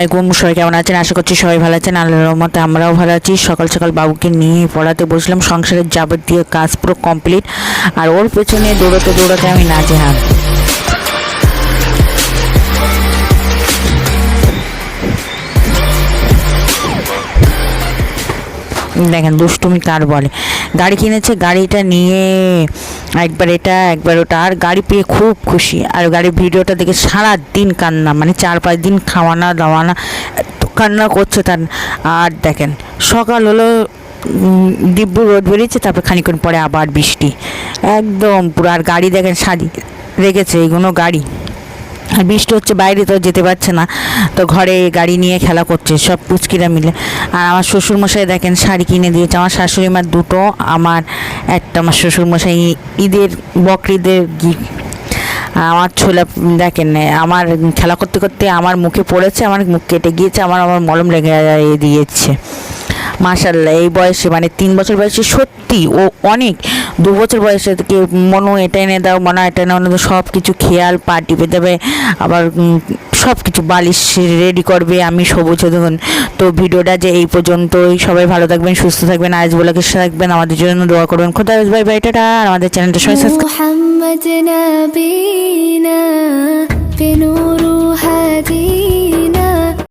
আসসালামাইকুম সবাই কেমন আছেন? আশা করছি সবাই ভালো আছেন। আল্লাহর রহমতে আমরাও ভালো আছি। সকাল সকাল বাবুকে নিয়ে পড়াতে বসলাম। সংসারের যাবতীয় কাজ পুরো কমপ্লিট আর ওর পেছনে দৌড়াতে দৌড়াতে আমি নাচে হাত দেখেন, দুষ্টুমি কার বলে? গাড়ি কিনেছে, গাড়িটা নিয়ে একবার এটা, একবার ওটা, আর গাড়ি পেয়ে খুব খুশি। আর গাড়ির ভিডিওটা দেখে সারা দিন কান্না মানে চার পাঁচ দিন খাওয়ানা, দাওয়ানা কান্না করছে তার। আর দেখেন, সকাল হলো দিব্য রোদ বেরিয়েছে, তারপর খানিক্ষণ পরে আবার বৃষ্টি। একদম পুরো, আর গাড়ি দেখেন সাজি রেখেছে এইগুলো গাড়ি। আর বৃষ্টি হচ্ছে, বাইরে তো যেতে পারছে না। তো ঘরে গাড়ি নিয়ে খেলা করছে, সব পুচকিরা মিলে। আর আমার শ্বশুরমশাই দেখেন, শাড়ি কিনে দিয়েছে। আমার শাশুড়ি মার দুটো, আমার একটা আমার শ্বশুরমশাই ঈদের, বকরিদের গিফট। আমার ছোলা, দেখেন, আমার খেলা করতে করতে আমার মুখে পড়েছে, আমার মুখ কেটে গিয়েছে, আমার আমার মলম লেগে দিয়েছে। মাশাল্লাহ এই বয়সে মানে তিন বছর বয়সে সত্যি ও অনেক, দু বছর বয়সে থেকে মনো এটা এনে দাও, মনে এটা এনে দাও সব কিছু খেয়াল, পা টিপে দেবে, আবার সব কিছু বালিশ রেডি করবে, আমি সবুজ দেখুন। তো ভিডিওটা যে এই পর্যন্তই, সবাই ভালো থাকবেন, সুস্থ থাকবেন, আজ বলে কিছু থাকবেন আমাদের জন্য দোয়া করবেন। খোদা বাই বাই, টাটা আমাদের চ্যানেলটা সবাই সাবস্ক্রাইব